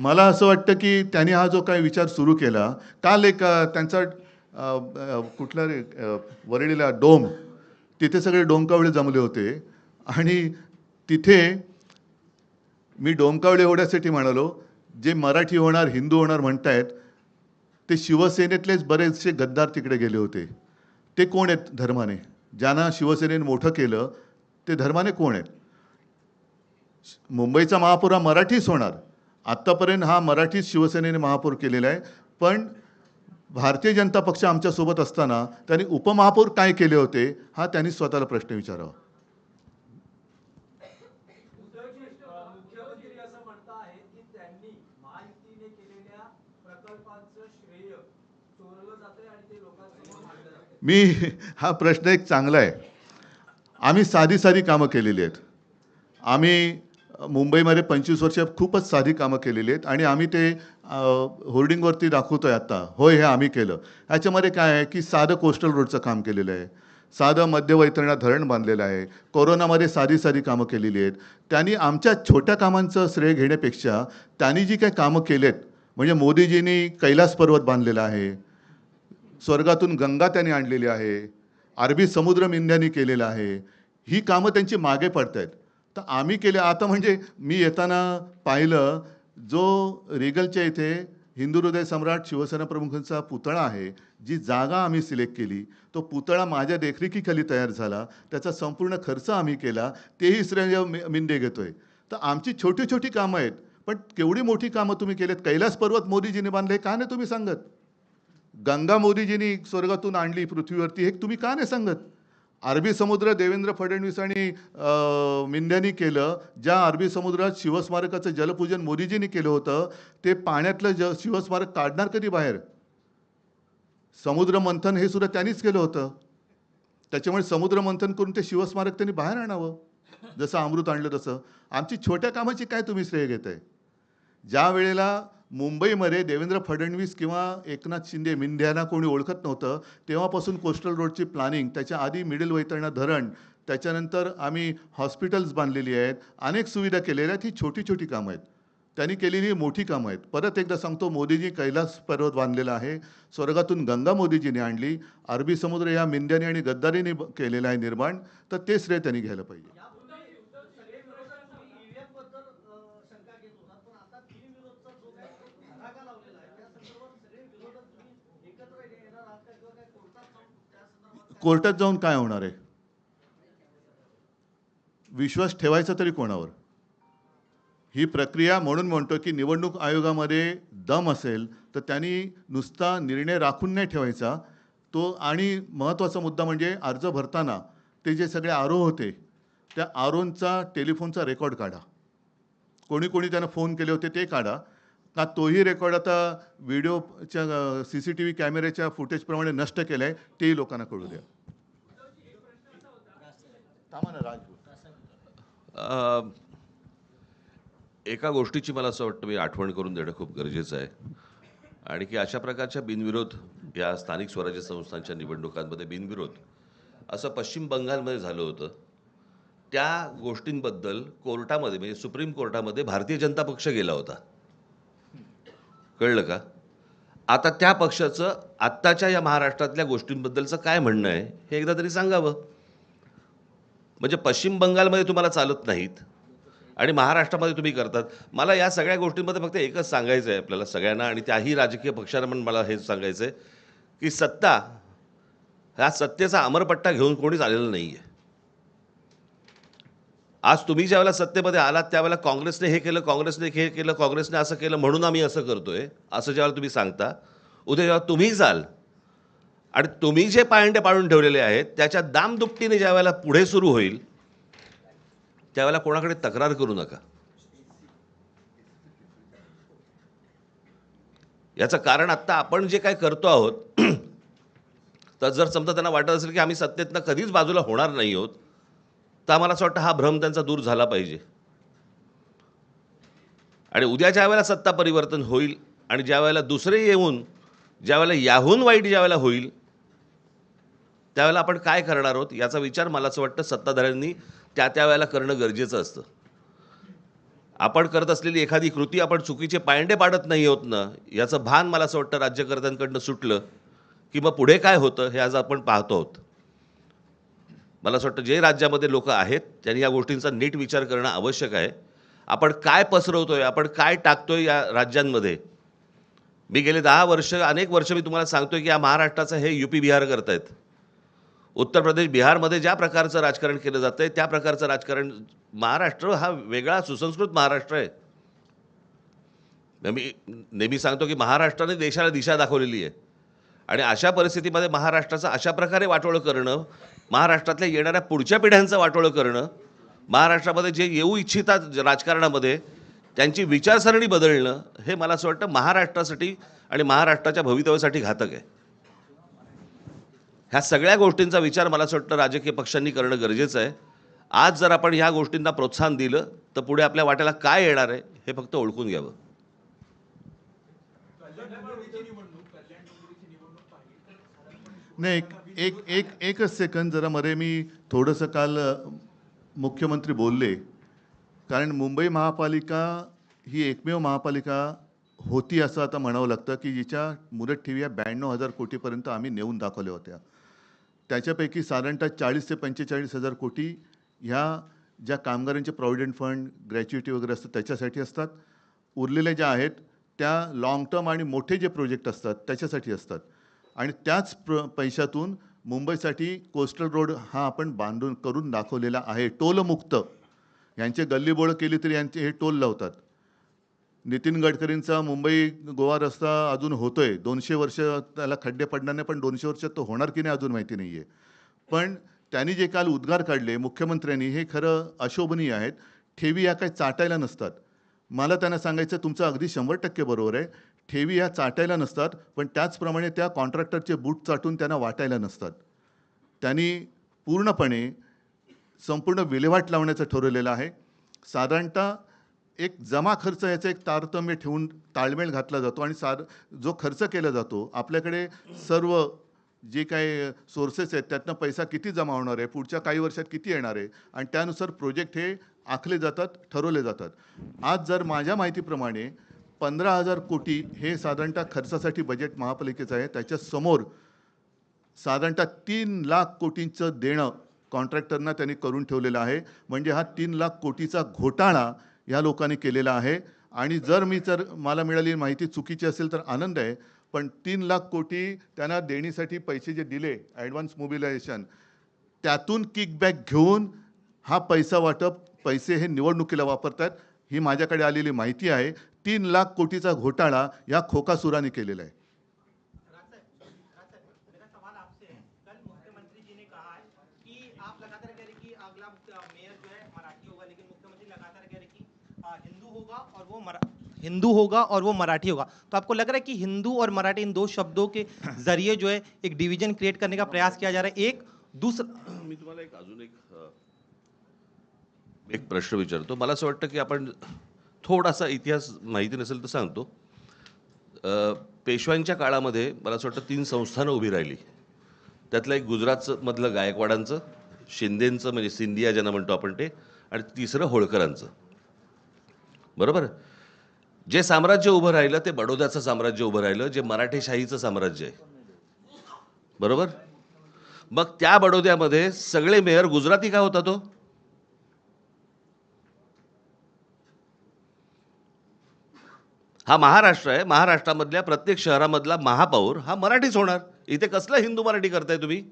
मला असं वाटतं की त्यांनी हा जो काही विचार सुरू केला काल एक त्यांचा कुठला रे वरळीला डोम तिथे सगळे डोंकावळे जमले होते. आणि तिथे मी डोंकावळे एवढ्यासाठी म्हणालो जे मराठी होणार हिंदू होणार म्हणतायत ते शिवसेनेतलेच बरेचसे गद्दार तिकडे गेले होते. ते कोण आहेत धर्माने? ज्यांना शिवसेनेने मोठं केलं ते धर्माने कोण आहेत? मुंबईचा महापुरा मराठीच होणार. आत्तापर्यंत हा मराठीच शिवसेनेने महापौर केलेला आहे. पण भारतीय जनता पक्ष आमच्यासोबत असताना त्यांनी उपमहापौर काय केले होते हा त्यांनी स्वतःला प्रश्न विचारावा. मी हा प्रश्न एक चांगला आहे. आम्ही साधी साधी कामं केलेली आहेत. आम्ही मुंबईमध्ये पंचवीस वर्ष खूपच साधी कामं केलेली आहेत आणि आम्ही ते होर्डिंगवरती दाखवतो आहे आत्ता. होय हे आम्ही केलं. ह्याच्यामध्ये काय आहे की साधं कोस्टल रोडचं काम केलेलं आहे. साधं मध्यवैतरणा धरण बांधलेलं आहे. कोरोनामध्ये साधी साधी कामं केलेली आहेत. त्यांनी आमच्या छोट्या कामांचं श्रेय घेण्यापेक्षा त्यांनी जी काही कामं केलेत म्हणजे मोदीजींनी कैलास पर्वत बांधलेला आहे स्वर्गातून गंगा त्यांनी आणलेली आहे अरबी समुद्र मिंद्यांनी केलेलं आहे ही कामं त्यांची मागे पडत आहेत तर आम्ही केले. आता म्हणजे मी येताना पाहिलं जो रेगलच्या इथे हिंदू हृदय सम्राट शिवसेना प्रमुखांचा पुतळा आहे जी जागा आम्ही सिलेक्ट केली. तो पुतळा माझ्या देखरेखीखाली तयार झाला. त्याचा संपूर्ण खर्च आम्ही केला. तेही श्रेय मिंदे घेतोय. तर आमची छोटी छोटी कामं आहेत. पण केवढी मोठी कामं तुम्ही केलेत? कैलास पर्वत मोदीजीने बांधले का नाही तुम्ही सांगत? गंगा मोदीजींनी स्वर्गातून आणली पृथ्वीवरती. हे तुम्ही का नाही सांगत? अरबी समुद्र देवेंद्र फडणवीस आणि अं, केलं ज्या अरबी समुद्रात शिवस्मारकाचं जलपूजन मोदीजींनी केलं होतं ते पाण्यातलं ज शिवस्मारक काढणार कधी बाहेर? समुद्र मंथन हे सुद्धा त्यांनीच केलं होतं. त्याच्यामुळे समुद्र मंथन करून ते शिवस्मारक त्यांनी बाहेर आणावं जसं अमृत आणलं तसं. आमची छोट्या कामाची काय तुम्ही श्रेय घेताय? ज्या वेळेला मुंबईमध्ये देवेंद्र फडणवीस किंवा एकनाथ शिंदे मिंध्याना कोणी ओळखत नव्हतं तेव्हापासून कोस्टल रोडची प्लॅनिंग त्याच्या आधी मिडल वैतरणा धरण त्याच्यानंतर आम्ही हॉस्पिटल्स बांधलेली आहेत अनेक सुविधा केलेल्या आहेत ही छोटी छोटी कामं आहेत. त्यांनी केलेली ही मोठी कामं आहेत. परत एकदा सांगतो मोदीजी कैलास पर्वत बांधलेला आहे स्वर्गातून गंगा मोदीजीने आणली अरबी समुद्र या मिंद्याने आणि गद्दारीने केलेला केलेलं आहे निर्माण तर ते श्रेय त्यांनी घ्यायला पाहिजे सगळे विरोधक ईव्हीएमबद्दल अ, शंका घेत होतात पण आता बिनविरोधचा जो काही धडाका लावलेला आहे त्या संदर्भात सगळे विरोधक तुम्ही एकत्र येणार आहात का किंवा काय कोर्टात जाऊन त्या संदर्भात काय- कोर्टात जाऊन काय होणार आहे? विश्वास ठेवायचा तरी कोणावर? ही प्रक्रिया म्हणून म्हणतो की निवडणूक आयोगामध्ये दम असेल तर त्यांनी नुसता निर्णय राखून नाही ठेवायचा. तो आणि महत्त्वाचा मुद्दा म्हणजे अर्ज भरताना ते जे सगळे आरो होते त्या आरोंचा टेलिफोनचा रेकॉर्ड काढा. कोणी कोणी त्यांना फोन केले होते ते काढा. का तोही रेकॉर्ड आता व्हिडिओच्या सी सी टी व्ही कॅमेऱ्याच्या फुटेजप्रमाणे नष्ट केलं आहे तेही लोकांना कळू द्या. अ, एका गोष्टीची मला असं वाटतं मी आठवण करून देणं खूप गरजेचं आहे. आणि की अशा प्रकारच्या बिनविरोध या स्थानिक स्वराज्य संस्थांच्या निवडणुकांमध्ये बिनविरोध असं पश्चिम बंगालमध्ये झालं होतं. त्या गोष्टींबद्दल कोर्टामध्ये म्हणजे सुप्रीम कोर्टामध्ये भारतीय जनता पक्ष गेला होता. कळलं का? आता त्या पक्षाचं आत्ताच्या या महाराष्ट्रातल्या गोष्टींबद्दलचं काय म्हणणं आहे हे एकदा तरी सांगावं. म्हणजे पश्चिम बंगालमध्ये तुम्हाला चालत नाहीत आणि महाराष्ट्रामध्ये तुम्ही करतात. मला या सगळ्या गोष्टींमध्ये फक्त एकच सांगायचं आहे आपल्याला सगळ्यांना आणि त्याही राजकीय पक्षांना पण मला हे सांगायचं आहे की सत्ता ह्या सत्तेचा अमरपट्टा घेऊन कोणीच आलेलं नाही आहे आज तुम्ही ज्यावेळेला सत्तेमध्ये आलात त्यावेळेला काँग्रेसने हे केलं काँग्रेसने हे केलं काँग्रेसने असं केलं म्हणून आम्ही असं करतोय असं ज्यावेळेला तुम्ही सांगता उद्या जेव्हा तुम्ही जाल आणि तुम्ही जे पायंडे पाडून ठेवलेले आहेत त्याच्या दामदुपटीने ज्या वेळेला पुढे सुरू होईल त्यावेळेला कोणाकडे तक्रार करू नका. याचं कारण आत्ता आपण जे काय करतो आहोत तर जर समजा त्यांना वाटत असेल की आम्ही सत्तेतनं कधीच बाजूला होणार नाही आहोत तर आम्हाला असं वाटतं हा भ्रम त्यांचा दूर झाला पाहिजे. आणि उद्या ज्या वेळेला सत्ता परिवर्तन होईल आणि ज्या वेळेला दुसरे येऊन ज्या वेळेला याहून वाईट ज्या वेळेला होईल त्यावेळेला आपण काय करणार आहोत याचा विचार मला असं वाटतं सत्ताधाऱ्यांनी त्या त्या वेळेला करणं गरजेचं असतं. आपण करत असलेली एखादी कृती आपण चुकीचे पायंडे पाडत नाही होत ना याचं भान मला असं वाटतं राज्यकर्त्यांकडनं सुटलं की मग पुढे काय होतं हे आज आपण पाहतो आहोत. मला असं वाटतं जे राज्यामध्ये लोक आहेत त्यांनी या गोष्टींचा नीट विचार करणं आवश्यक आहे. आपण काय पसरवतोय आपण काय टाकतोय या राज्यांमध्ये? मी गेले दहा वर्ष अनेक वर्ष मी तुम्हाला सांगतोय की या महाराष्ट्राचं हे यू पी बिहार करत आहेत उत्तर प्रदेश बिहारमध्ये ज्या प्रकारचं राजकारण केलं जातं आहे त्या प्रकारचं राजकारण महाराष्ट्र हा वेगळा सुसंस्कृत महाराष्ट्र आहे. मी नेहमी सांगतो की महाराष्ट्राने देशाला दिशा दाखवलेली आहे. आणि अशा परिस्थितीमध्ये महाराष्ट्राचं अशा प्रकारे वाटोळं करणं महाराष्ट्रातल्या येणाऱ्या पुढच्या पिढ्यांचं वाटोळं करणं महाराष्ट्रामध्ये जे येऊ इच्छितात राजकारणामध्ये त्यांची विचारसरणी बदलणं हे मला असं वाटतं महाराष्ट्रासाठी आणि महाराष्ट्राच्या भवितव्यासाठी घातक आहे. ह्या सगळ्या गोष्टींचा विचार मला असं वाटतं राजकीय पक्षांनी करणं गरजेचं आहे. आज जर आपण ह्या गोष्टींना प्रोत्साहन दिलं तर पुढे आपल्या वाट्याला काय येणार आहे हे फक्त ओळखून घ्यावं. नाही एक एक एक एकच सेकंद जरा मरे मी थोडंसं काल मुख्यमंत्री बोलले. कारण मुंबई महापालिका ही एकमेव महापालिका होती असं आता म्हणावं लागतं की जिच्या मुदत ठेवी या ब्याण्णव हजार कोटीपर्यंत आम्ही नेऊन दाखवल्या होत्या. त्याच्यापैकी साधारणतः चाळीस ते पंचेचाळीस हजार कोटी ह्या ज्या कामगारांचे प्रॉव्हिडंट फंड ग्रॅच्युइटी वगैरे असतात त्याच्यासाठी असतात. उरलेल्या ज्या आहेत त्या लाँग टर्म आणि मोठे जे प्रोजेक्ट असतात त्याच्यासाठी असतात. आणि त्याच प्र पैशातून मुंबईसाठी कोस्टल रोड हा आपण बांधून करून दाखवलेला आहे. टोलमुक्त. यांचे गल्लीबोळं केली तरी यांचे हे टोल लावतात. नितीन गडकरींचा मुंबई गोवा रस्ता अजून होतोय. दोनशे वर्ष त्याला खड्डे पडणार नाही पण दोनशे वर्ष तो होणार की नाही अजून माहिती नाही आहे पण त्यांनी जे काल उद्गार काढले मुख्यमंत्र्यांनी हे खरं अशोभनीय आहेत. ठेवी या काही चाटायला नसतात. मला त्यांना सांगायचं तुमचं अगदी शंभर टक्के बरोबर आहे. ठेवी ह्या चाटायला नसतात पण त्याचप्रमाणे त्या कॉन्ट्रॅक्टरचे बूट चाटून त्यांना वाटायला नसतात. त्यांनी पूर्णपणे संपूर्ण विल्हेवाट लावण्याचं ठरवलेलं आहे. साधारणतः एक जमा खर्च याचं एक तारतम्य ठेवून ताळमेळ घातला जातो आणि सा जो खर्च केला जातो आपल्याकडे सर्व जे काही सोर्सेस आहेत त्यातनं पैसा किती जमा होणार आहे पुढच्या काही वर्षात किती येणार आहे आणि त्यानुसार प्रोजेक्ट हे आखले जातात ठरवले जातात. आज जर माझ्या माहितीप्रमाणे पंधरा हजार कोटी हे साधारणतः खर्चासाठी बजेट महापालिकेचं आहे. त्याच्यासमोर साधारणतः तीन लाख कोटींचं देणं कॉन्ट्रॅक्टरना त्यांनी करून ठेवलेलं आहे. म्हणजे हा तीन लाख कोटीचा घोटाळा या लोकांनी केलेला आहे. आणि जर मी जर मला मिळालेली माहिती चुकीची असेल तर आनंद आहे. पण तीन लाख कोटी त्यांना देणीसाठी पैसे जे दिले ॲडव्हान्स मोबिलायझेशन त्यातून किकबॅक घेऊन हा पैसा वाटप पैसे हे निवडणुकीला वापरतात ही माझ्याकडे आलेली माहिती आहे. तीन लाख कोटीचा घोटाळा या खोकासुराने केलेला आहे. राज साहब, राज साहब, मेरा सवाल आपसे है कल मुख्यमंत्री जी ने कहा है कि आप लगातार कह रहे कि अगला मुख्य- मेयर जो है मराठी होगा लेकिन मुख्यमंत्री लगातार कह रहे कि आ, हिंदू होगा और वो मरा हिंदू होगा और वो मराठी होगा। तो आपको लग रहा है कि हिंदू और मराठी इन दो शब्दों के जरिए जो है एक डिवीजन क्रिएट करने का प्रयास किया जा रहा है। एक दूसरा मी तुम्हाला एक अजून एक अ, एक प्रश्न विचारतो. मला असं वाटतं की आपण थोडासा इतिहास माहिती नसेल तर सांगतो. पेशव्यांच्या काळामध्ये मला असं वाटतं तीन संस्थानं उभी राहिली. त्यातलं एक गुजरातचं मधलं गायकवाडांचं शिंदेंचं म्हणजे सिंधिया ज्यांना म्हणतो आपण ते आणि तिसरं होळकरांचं. बरोबर? जे साम्राज्य उभं राहिलं ते बडोद्याचं साम्राज्य उभं राहिलं जे मराठेशाहीचं साम्राज्य आहे. बरोबर? मग त्या बडोद्यामध्ये सगळे मेयर गुजराती का होता तो? हा महाराष्ट्र आहे. महाराष्ट्रामधल्या प्रत्येक शहरामधला महापौर हा मराठीच होणार. इथे कसलं हिंदू मराठी करताय तुम्ही?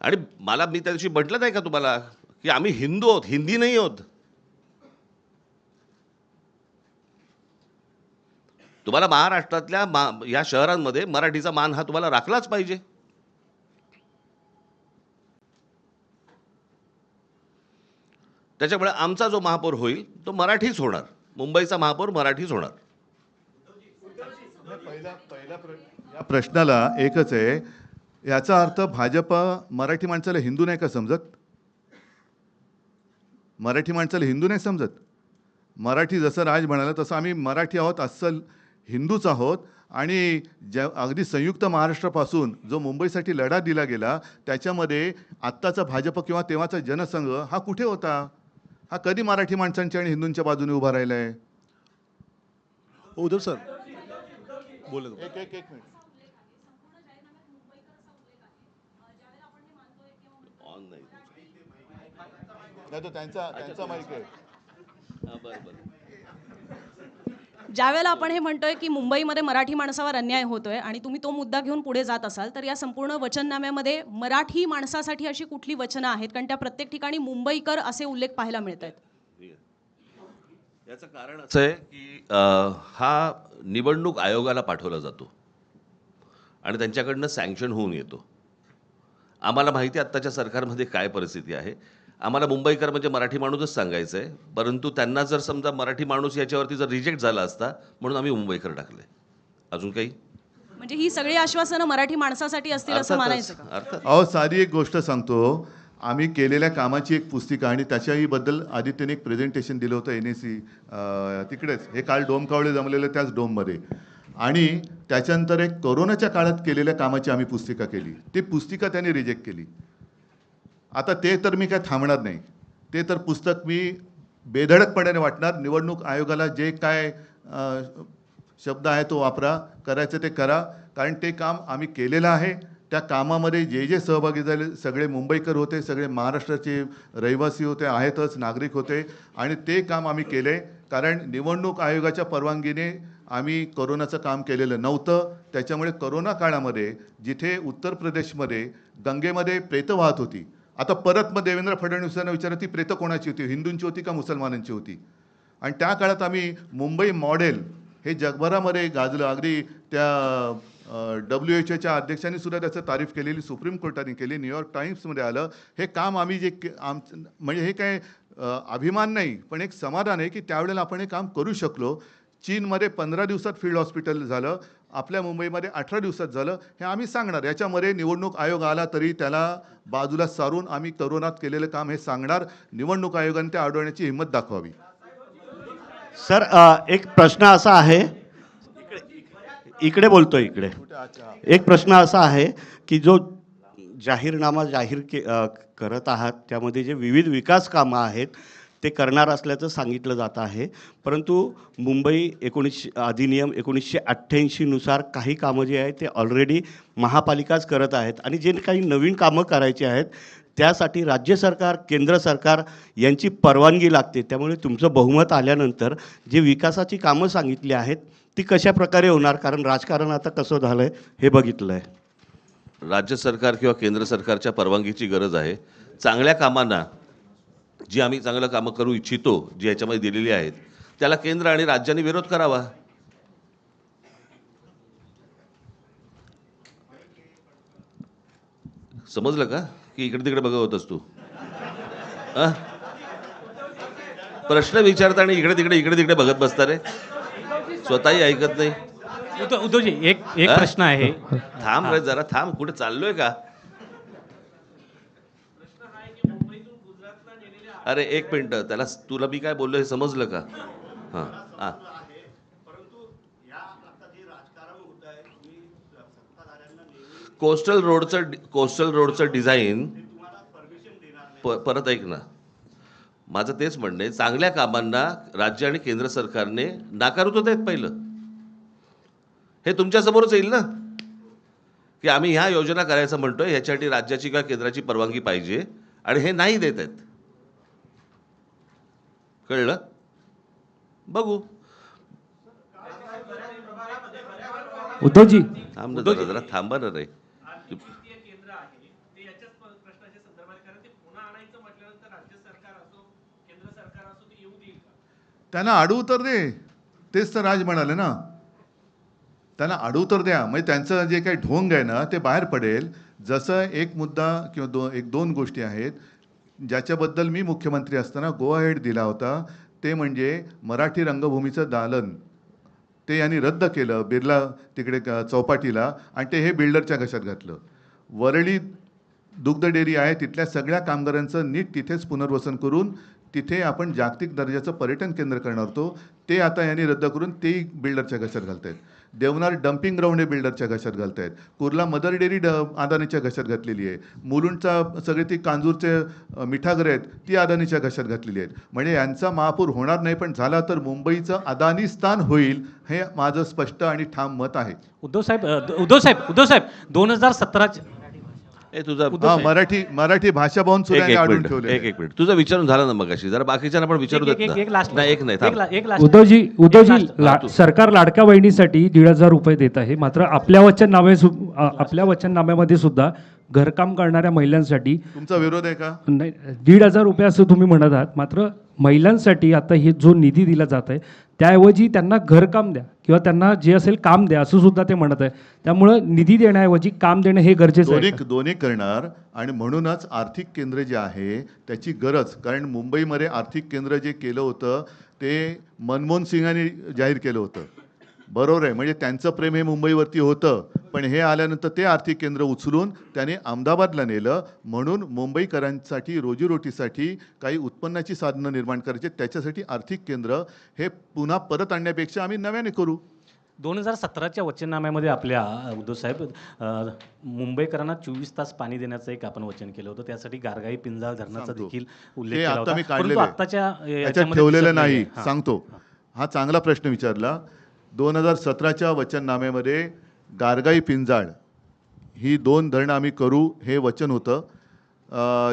आणि मला मी त्या दिवशी म्हटलं नाही का तुम्हाला की आम्ही हिंदू आहोत हिंदी नाही आहोत? तुम्हाला महाराष्ट्रातल्या मा या शहरांमध्ये मराठीचा मान हा तुम्हाला राखलाच पाहिजे. त्याच्यामुळे आमचा जो महापौर होईल तो मराठीच होणार. मुंबईचा महापौर मराठीच होणार. पहिला पहिला या प्रश्नाला एकच आहे. याचा अर्थ भाजप मराठी माणसाला हिंदू नाही का समजत? मराठी माणसाला हिंदू नाही समजत? मराठी जसं राज म्हणाला तसं आम्ही मराठी आहोत अस्सल हिंदूच आहोत. आणि ज्या अगदी संयुक्त महाराष्ट्रापासून जो मुंबईसाठी लढा दिला गेला त्याच्यामध्ये आत्ताचा भाजप किंवा तेव्हाचा जनसंघ हा कुठे होता? हा कधी मराठी माणसांच्या आणि हिंदूंच्या बाजूने उभा राहिला आहे उद्धव सर बोले एक एक एक मिनिट. ऑन नाही. नाही तो त्यांचा त्यांचा माईक आहे. हा, बरं बरं. ज्यावेळेला आपण हे म्हणतोय की मुंबईमध्ये मराठी माणसावर अन्याय होतोय आणि तुम्ही तो मुद्दा घेऊन पुढे जात असाल तर या संपूर्ण वचननाम्यामध्ये मराठी माणसासाठी अशी कुठली वचनं आहेत? कारण त्या प्रत्येक ठिकाणी मुंबईकर असे उल्लेख पाहायला मिळत आहेत याचं कारण असं आहे की हा निवडणूक आयोगाला पाठवला जातो आणि त्यांच्याकडनं सँक्शन होऊन येतो. आम्हाला माहिती आत्ताच्या सरकारमध्ये काय परिस्थिती आहे. आम्हाला मुंबईकर म्हणजे मराठी माणूसच सांगायचं आहे परंतु त्यांना जर समजा मराठी माणूस याच्यावरती जर रिजेक्ट झाला असता म्हणून आम्ही मुंबईकर टाकले अजून काही? म्हणजे ही सगळी आश्वासनं मराठी माणसासाठी असतील असं अर्थातच मानायचं का? अर्थात. अहो साधी एक गोष्ट सांगतो. आम्ही केलेल्या कामाची एक पुस्तिका आणि त्याच्याहीबद्दल आदित्यने एक प्रेझेंटेशन दिलं होतं एन एस सी तिकडेच. हे काल डोम कावळे जमलेलं त्याच डोममध्ये. आणि त्याच्यानंतर एक कोरोनाच्या काळात केलेल्या कामाची आम्ही पुस्तिका केली. ती पुस्तिका त्यांनी रिजेक्ट केली. आता ते तर मी काय थांबणार नाही. ते तर पुस्तक मी बेधडकपणाने वाटणार. निवडणूक आयोगाला जे काय शब्द आहे तो वापरा. करायचं ते करा. कारण ते काम आम्ही केलेलं आहे. त्या कामामध्ये जे जे सहभागी झाले सगळे मुंबईकर होते सगळे महाराष्ट्राचे रहिवासी होते आहेतच नागरिक होते. आणि ते काम आम्ही केले. कारण निवडणूक आयोगाच्या परवानगीने आम्ही करोनाचं काम केलेलं नव्हतं. त्याच्यामुळे कोरोना काळामध्ये जिथे उत्तर प्रदेशमध्ये गंगेमध्ये प्रेतं वाहत होती आता परत मग देवेंद्र फडणवीसांना विचारलं ती प्रेतं कोणाची होती? हिंदूंची होती का मुसलमानांची होती? आणि त्या काळात आम्ही मुंबई मॉडेल हे जगभरामध्ये गाजलं. अगदी त्या डब्ल्यू एच ओच्या अध्यक्षांनी सुद्धा त्याचं तारीफ केलेली सुप्रीम कोर्टाने केली न्यूयॉर्क टाइम्समध्ये आलं. हे काम आम्ही जे के- आम म्हणजे हे काय अभिमान नाही पण एक समाधान आहे की त्यावेळेला आपण हे काम करू शकलो. चीनमध्ये पंधरा दिवसात फील्ड हॉस्पिटल झालं. आपल्या मुंबईमध्ये अठरा दिवसात झालं हे आम्ही सांगणार. याच्यामध्ये निवडणूक आयोग आला तरी त्याला बाजूला सारून आम्ही तरुणात केलेलं काम हे सांगणार. निवडणूक आयोगाने ते आढळण्याची हिंमत दाखवावी. सर एक प्रश्न असा आहे इकडे इकडे इकडे. एक प्रश्न असा आहे की जो जाहीरनामा जाहीर के करत आहात त्यामध्ये जे विविध विकास कामं आहेत ते करणार असल्याचं सांगितलं जात आहे. परंतु मुंबई एकोणीसशे अधिनियम एकोणीसशे अठ्ठ्याऐंशीनुसार काही कामं जी आहेत ते ऑलरेडी महापालिकाच करत आहेत. आणि जे काही नवीन कामं करायची आहेत त्यासाठी राज्य सरकार केंद्र सरकार यांची परवानगी लागते. त्यामुळे तुमचं बहुमत आल्यानंतर जे विकासाची कामं सांगितली आहेत ती कशा प्रकारे होणार? कारण राजकारण आता कसं झालं आहे हे बघितलं आहे राज्य सरकार किंवा केंद्र सरकारच्या परवानगीची गरज आहे. चांगल्या कामांना जी आम्ही चांगलं कामं करू इच्छितो जी याच्यामध्ये दिलेली आहेत त्याला केंद्र आणि राज्यांनी विरोध करावा. समजलं का? की इकडे तिकडे बघत होतस तू? प्रश्न विचारता आणि इकडे तिकडे इकडे तिकडे बघत बसता रे. स्वतःही ऐकत नाही. उद्धव उद्धवजी एक एक? प्रश्न आहे. थांब रे जरा थांब. कुठे चाललोय का? अरे एक मिनिट. त्याला तुला मी काय बोललो हे समजलं का? हां हां. कोस्टल रोडचं कोस्टल रोडचं डिझाईन प परत ऐक ना. माझं तेच म्हणणं आहे. चांगल्या कामांना राज्य आणि केंद्र सरकारने नाकारत होत आहेत पहिलं. हे तुमच्यासमोरच येईल ना? की आम्ही ह्या योजना करायचं म्हणतोय ह्याच्यासाठी राज्याची किंवा केंद्राची परवानगी पाहिजे आणि हे नाही देत आहेत. कळलं? बघू. उद्धवजी. जरा थांबा ना रे. वित्तीय केंद्र आहे. ते याच्याच प- प्रश्नाच्या संदर्भात कारण ते पुन्हा आणायचं म्हटल्यानंतर राज्य सरकार असो केंद्र सरकार असो ते येऊ देईल का? त्यांना आडू तर दे. तेच तर राज म्हणाले ना. त्यांना आडू तर द्या. म्हणजे त्यांचं जे काही ढोंग आहे ना ते बाहेर पडेल. जसं एक मुद्दा किंवा दो एक दोन गोष्टी आहेत. ज्याच्याबद्दल मी मुख्यमंत्री असताना गो हेड दिला होता ते म्हणजे मराठी रंगभूमीचं दालन. ते यांनी रद्द केलं बिर्ला तिकडे चौपाटीला आणि ते हे बिल्डरच्या घशात घातलं. वरळी दुग्ध डेअरी आहे तिथल्या सगळ्या कामगारांचं नीट तिथेच पुनर्वसन करून तिथे आपण जागतिक दर्जाचं पर्यटन केंद्र करणार होतो. ते आता यांनी रद्द करून तेही बिल्डरच्या घशात घालत आहेत देवनार डम्पिंग ग्राउंड हे बिल्डरच्या घशात घालत आहेत कुर्ला मदर डेअरी ड अदानीच्या घशात घातलेली आहे. मुलुंडचा सगळे ती कांजूरचे मिठागरे आहेत ती अदानीच्या घशात घातलेली आहेत. म्हणजे यांचा महापूर होणार नाही पण झाला तर मुंबईचं अदानीस्थान होईल हे माझं स्पष्ट आणि ठाम मत आहे. उद्धव साहेब उद्धव साहेब उद्धव साहेब दोन हजार सतराच्या ए तुझा हा मराठी मराठी भाषा सुद्धा एक एक मिनिट ठेवले एक एक मिनिट. तुझं विचारून झालं ना मग जरा बाकीच्यांना पण विचारू एक- देत एक- ना. एक last नाही एक उद्धवजी उद्धवजी सरकार लाडक्या बहिणीसाठी दीड हजार रुपये देत आहे. मात्र आपल्या वचननामे सु- आ- आपल्या वचननाम्यामध्ये सुद्धा घरकाम करणाऱ्या महिलांसाठी तुमचा विरोध आहे का? नाही दीड हजार रुपये असं तुम्ही म्हणत आहात. मात्र महिलांसाठी आता हे जो निधी दिला जात आहे त्याऐवजी त्यांना घरकाम द्या किंवा त्यांना जे असेल काम द्या असं सुद्धा ते म्हणत आहे. त्यामुळं निधी देण्याऐवजी काम देणं हे गरजेचं आहे. दोन्ही दोन्ही करणार आणि म्हणूनच आर्थिक केंद्र जे आहे त्याची गरज कारण मुंबईमध्ये आर्थिक केंद्र जे केलं होतं ते मनमोहन सिंगांनी जाहीर केलं होतं. बरोबर आहे म्हणजे त्यांचं प्रेम हे मुंबईवरती होतं. पण हे आल्यानंतर ते आर्थिक केंद्र उचलून त्याने अहमदाबादला नेलं. म्हणून मुंबईकरांसाठी रोजीरोटीसाठी काही उत्पन्नाची साधनं निर्माण करायची. त्याच्यासाठी आर्थिक केंद्र हे पुन्हा परत आणण्यापेक्षा आम्ही नव्याने करू. दोन हजार सतराच्या वचननाम्यामध्ये आपल्या अ, उद्धव साहेब अ, मुंबईकरांना चोवीस तास पाणी देण्याचं एक आपण वचन केलं होतं. त्यासाठी गारगाई पिंजाळ धरणाचा. देखील उल्लेख ठेवलेलं नाही. सांगतो. हा चांगला प्रश्न विचारला. दोन हजार सतराच्या वचननाम्यामध्ये गारगाई पिंजाळ ही दोन धरणं आम्ही करू हे वचन होतं.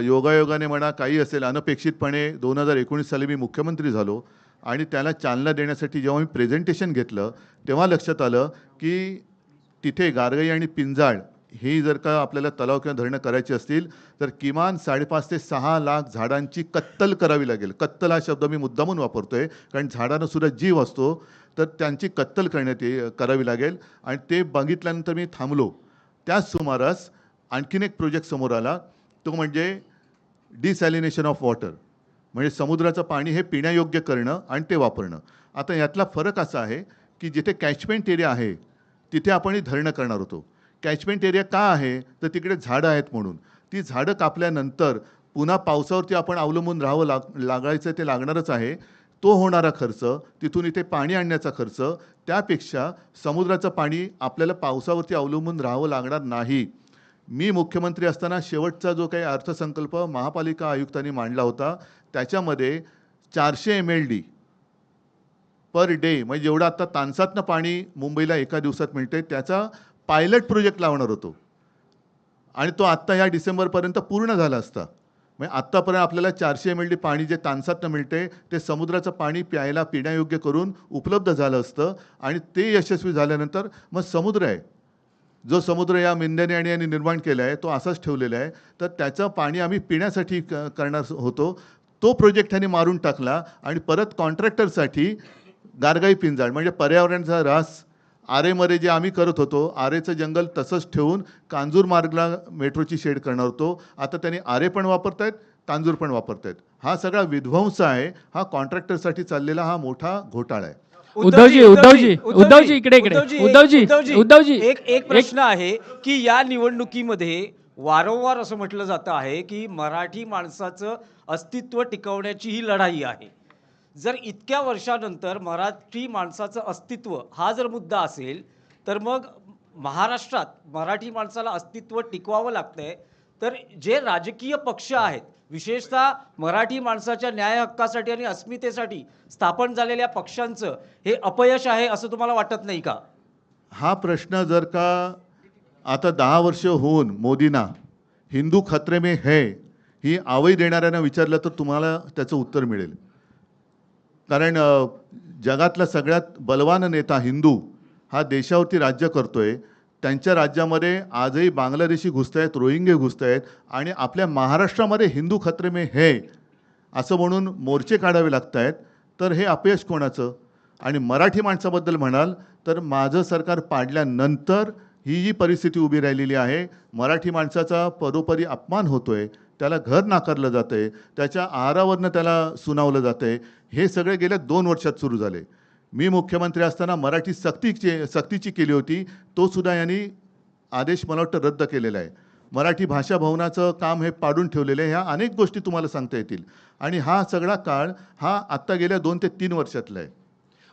योगायोगाने म्हणा काही असेल अनपेक्षितपणे दोन हजार एकोणीस साली मी मुख्यमंत्री झालो आणि त्याला चालना देण्यासाठी जेव्हा मी प्रेझेंटेशन घेतलं तेव्हा लक्षात आलं की तिथे गारगाई आणि पिंजाळ ही जर का आपल्याला तलाव किंवा धरणं करायची असतील तर किमान साडेपाच ते सहा लाख झाडांची कत्तल करावी लागेल. कत्तल हा शब्द मी मुद्दामून आहे कारण झाडांनासुद्धा जीव असतो. तर त्यांची कत्तल करण्यात ये करावी लागेल. आणि ते बघितल्यानंतर मी थांबलो. त्याच सुमारास आणखीन एक प्रोजेक्ट समोर आला. तो म्हणजे डिसॅलिनेशन ऑफ वॉटर म्हणजे समुद्राचं पाणी हे पिण्यायोग्य करणं आणि ते वापरणं. आता यातला फरक असा आहे की जिथे कॅचमेंट एरिया आहे तिथे आपण धरणं करणार होतो. कॅचमेंट एरिया का आहे? तर तिकडे झाडं आहेत म्हणून. ती झाडं कापल्यानंतर पुन्हा पावसावरती आपण अवलंबून राहावं लाग लागायचं ते लागणारच आहे. तो होणारा खर्च तिथून इथे पाणी आणण्याचा खर्च त्यापेक्षा समुद्राचं पाणी आपल्याला पावसावरती अवलंबून राहावं लागणार नाही. मी मुख्यमंत्री असताना शेवटचा जो काही अर्थसंकल्प महापालिका आयुक्तांनी मांडला होता त्याच्यामध्ये चारशे M L D per day म्हणजे जेवढं आत्ता तानसातनं पाणी मुंबईला एका दिवसात मिळते त्याचा पायलट प्रोजेक्ट लावणार होतो. आणि तो आत्ता या डिसेंबरपर्यंत पूर्ण झाला असता. म्हणजे आत्तापर्यंत आपल्याला चारशे एम एल डी पाणी जे तानसातनं मिळते ते समुद्राचं पाणी प्यायला पिण्यायोग्य करून उपलब्ध झालं असतं आणि ते यशस्वी झाल्यानंतर मग समुद्र आहे. जो समुद्र या मेंढ्याने आणि यांनी निर्माण केला आहे तो असाच ठेवलेला आहे. तर त्याचं पाणी आम्ही पिण्यासाठी क करणार होतो. तो प्रोजेक्ट ह्याने मारून टाकला आणि परत कॉन्ट्रॅक्टरसाठी गारगाई पिंजाळ म्हणजे पर्यावरणाचा ऱ्हास आरेमध्ये जे आम्ही करत होतो आरेचं जंगल तसंच ठेवून कांजूर मार्गला मेट्रोची शेड करणार होतो. आता त्यांनी आरे पण वापरतायत कांजूर पण वापरतायत. हा सगळा विध्वंस आहे हा कॉन्ट्रॅक्टरसाठी चाललेला हा मोठा घोटाळा आहे. उद्धवजी उद्धवजी उद्धवजी इकडे इकडे. उद्धवजी उद्धवजी एक एक प्रश्न आहे की या निवडणुकीमध्ये वारंवार असं म्हटलं जातं आहे की मराठी माणसाचं अस्तित्व टिकवण्याची ही लढाई आहे. जर इतक्या वर्षानंतर मराठी माणसाचं अस्तित्व हा जर मुद्दा असेल तर मग महाराष्ट्रात मराठी माणसाला अस्तित्व टिकवावं लागतं आहे तर जे राजकीय पक्ष आहेत विशेषतः मराठी माणसाच्या न्याय हक्कासाठी आणि अस्मितेसाठी स्थापन झालेल्या पक्षांचं हे अपयश आहे असं तुम्हाला वाटत नाही का? हा प्रश्न जर का आता दहा वर्ष होऊन मोदींना हिंदू खतरे में है ही आवई देणाऱ्यांना विचारलं तर तुम्हाला त्याचं उत्तर मिळेल. कारण जगातला सगळ्यात बलवान नेता हिंदू हा देशावरती राज्य करतो आहे त्यांच्या राज्यामध्ये आजही बांगलादेशी घुसत आहेत रोहिंगे घुसत आहेत आणि आपल्या महाराष्ट्रामध्ये हिंदू खत्रे मे है असं म्हणून मोर्चे काढावे लागत आहेत तर हे अपयश कोणाचं? आणि मराठी माणसाबद्दल म्हणाल तर माझं सरकार पाडल्यानंतर ही जी परिस्थिती उभी राहिलेली आहे मराठी माणसाचा परोपरी अपमान होतो आहे त्याला घर नाकारलं जातं आहे त्याच्या आहारावरनं त्याला सुनावलं जातं आहे हे सगळे गेल्या दोन वर्षात सुरू झाले. मी मुख्यमंत्री असताना मराठी सक्तीची सक्तीची केली होती तो सुद्धा यांनी आदेश मला वाटतं रद्द केलेला आहे. मराठी भाषा भवनाचं काम हे पाडून ठेवलेलं आहे ह्या अनेक गोष्टी तुम्हाला सांगता येतील. आणि हा सगळा काळ हा आत्ता गेल्या दोन ते तीन वर्षातला आहे.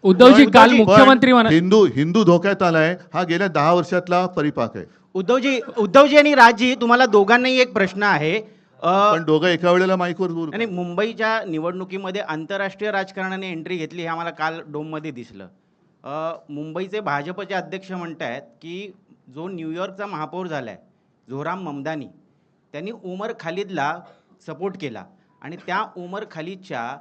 उद्धवजी काल मुख्यमंत्री म्हणा हिंदू हिंदू धोक्यात आलाय हा गेल्या दहा वर्षातला परिपाक आहे. उद्धवजी उद्धवजी आणि राजजी तुम्हाला दोघांनाही एक प्रश्न आहे. पण दोघं एका वेळेला माईकवर बोलू आणि मुंबईच्या निवडणुकीमध्ये आंतरराष्ट्रीय राजकारणाने एंट्री घेतली हे आम्हाला काल डोममध्ये दिसलं. अ, मुंबईचे भाजपचे अध्यक्ष म्हणत आहेत की जो न्यूयॉर्कचा महापौर झाला आहे झोराम ममदानी त्यांनी उमर खालिदला सपोर्ट केला. आणि त्या उमर खालिदच्या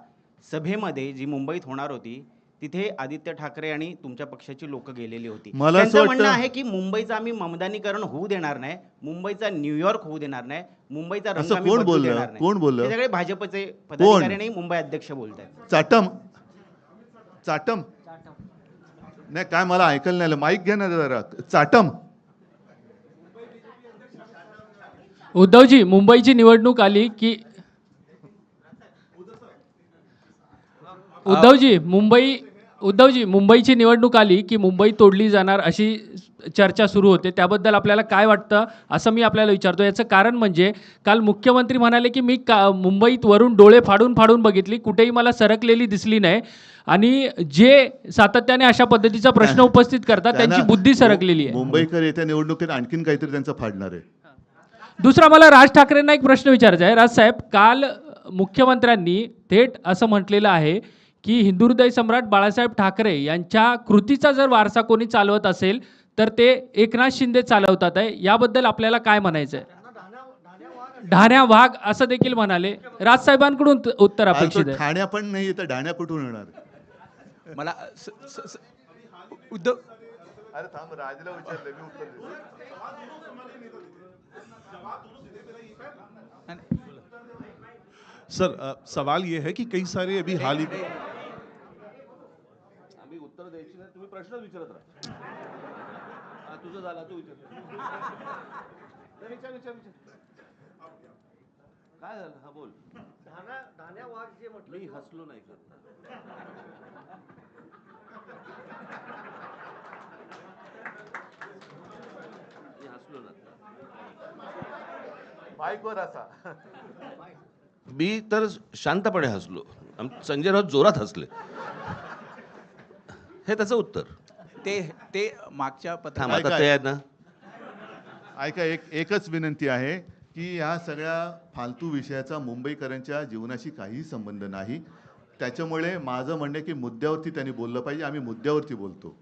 सभेमध्ये जी मुंबईत होणार होती तिथे आदित्य ठाकरे आणि तुमच्या पक्षाची लोक गेलेली होती. मला असं म्हणणं आहे की मुंबईचं आम्ही ममदानीकरण होऊ देणार नाही मुंबईचा न्यूयॉर्क होऊ देणार नाही मुंबईचा रंग असं आम्ही कोण बदलू बोललं? देणार नाही. कोण बोललं? हे सगळे भाजपचे पदाधिकारी आणि मुंबई अध्यक्ष बोलत आहेत चाटम. चाटम. नाही काय मला ऐकायला नाही आलं माईक घ्या ना जरा. चाटम. उद्धवजी मुंबईची निवडणूक आली की उद्धवजी मुंबई उद्धवजी मुंबईची निवडणूक आली की मुंबई तोडली जाणार अशी चर्चा सुरू होते. त्याबद्दल आपल्याला काय वाटतं असं मी आपल्याला विचारतो याचं कारण म्हणजे काल मुख्यमंत्री म्हणाले की मी का मुंबईत वरून डोळे फाडून फाडून बघितली. कुठेही मला सरकलेली दिसली नाही. आणि जे सातत्याने अशा पद्धतीचा प्रश्न उपस्थित करतात त्यांची बुद्धी सरकलेली आहे. मुंबईकर येत्या निवडणुकीत आणखीन काहीतरी त्यांचं फाडणार आहे. दुसरा मला राज ठाकरेंना एक प्रश्न विचारायचा आहे. राजसाहेब काल मुख्यमंत्र्यांनी थेट असं म्हटलेलं आहे की हिंदू हृदय सम्राट बाळासाहेब ठाकरे यांच्या कृतीचा जर वारसा कोणी चालवत असेल तर ते एकनाथ शिंदे चालवतात आहे. याबद्दल आपल्याला काय म्हणायचं आहे? ढाण्या वाघ असं देखील म्हणाले. राजसाहेबांकडून उत्तर अपेक्षित आहे. ठाण्या पण नाही तर ढाण्या कुठून येणार? मला स- स- स- उद्धव अरे थांब राजला विचारलं मी उत्तर देतो. सर अ, सवाल ये है कि कई सारे अभी हाल ही आम्ही उत्तर द्यायची नाही तुम्ही प्रश्न विचारत राहा. हा, तुझं झाला तू विचार. नाही, विचार विचार विचार. काय झालं? हा बोल. धाना धान्या वाघ जे म्हटलं मी हसलो नाही का? मी हसलो ना माईकवर असा. मी तर शांतपणे हसलो. संजय राऊत जोरात हसले. हे त्याचं उत्तर. ते ते मागच्या थांब आता ते ना. ऐका एक एकच विनंती आहे की या सगळ्या फालतू विषयाचा मुंबईकरांच्या जीवनाशी काहीही संबंध नाही. त्याच्यामुळे माझं म्हणणं आहे की मुद्द्यावरती त्यांनी बोललं पाहिजे आम्ही मुद्द्यावरती बोलतो.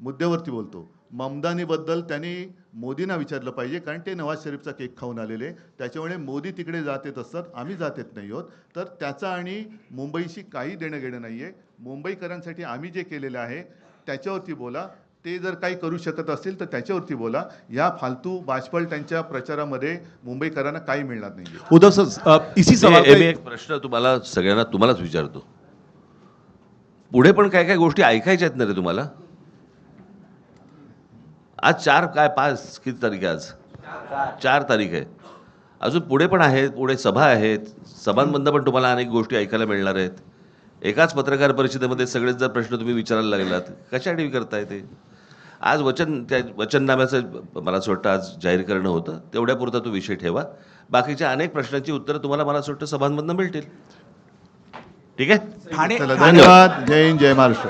मुद्द्यावरती बोलतो. ममदानीबद्दल त्यांनी मोदींना विचारलं पाहिजे कारण ते नवाज शरीफचा केक खाऊन आलेले. त्याच्यामुळे मोदी तिकडे जात येत असतात आम्ही जात येत नाही आहोत. तर त्याचा आणि मुंबईशी काही देणं घेणं नाही आहे मुंबईकरांसाठी आम्ही जे केलेलं आहे त्याच्यावरती बोला. ते जर काही करू शकत असतील तर त्याच्यावरती बोला. या फालतू बाजपळ त्यांच्या प्रचारामध्ये मुंबईकरांना काही मिळणार नाही उद्धव सर इसी सवाल एक प्रश्न तुम्हाला सगळ्यांना तुम्हालाच विचारतो. पुढे पण काय काय गोष्टी ऐकायच्या आहेत ना रे तुम्हाला? आज चार काय पाच किती तारीख आहे आज? चार तारीख आहे. अजून पुढे पण आहेत पुढे सभा आहेत. सभांमधनं पण तुम्हाला अनेक गोष्टी ऐकायला मिळणार आहेत. एकाच पत्रकार परिषदेमध्ये सगळेच जर प्रश्न तुम्ही विचारायला लागलात कशासाठी करताय ते? आज वचन त्या वचननाम्याचं मला असं वाटतं आज जाहीर करणं होतं. तेवढ्यापुरता तो विषय ठेवा. बाकीच्या अनेक प्रश्नांची उत्तरं तुम्हाला मला असं वाटतं सभांमधनं मिळतील. ठीक आहे? धन्यवाद. जय हिंद जय महाराष्ट्र.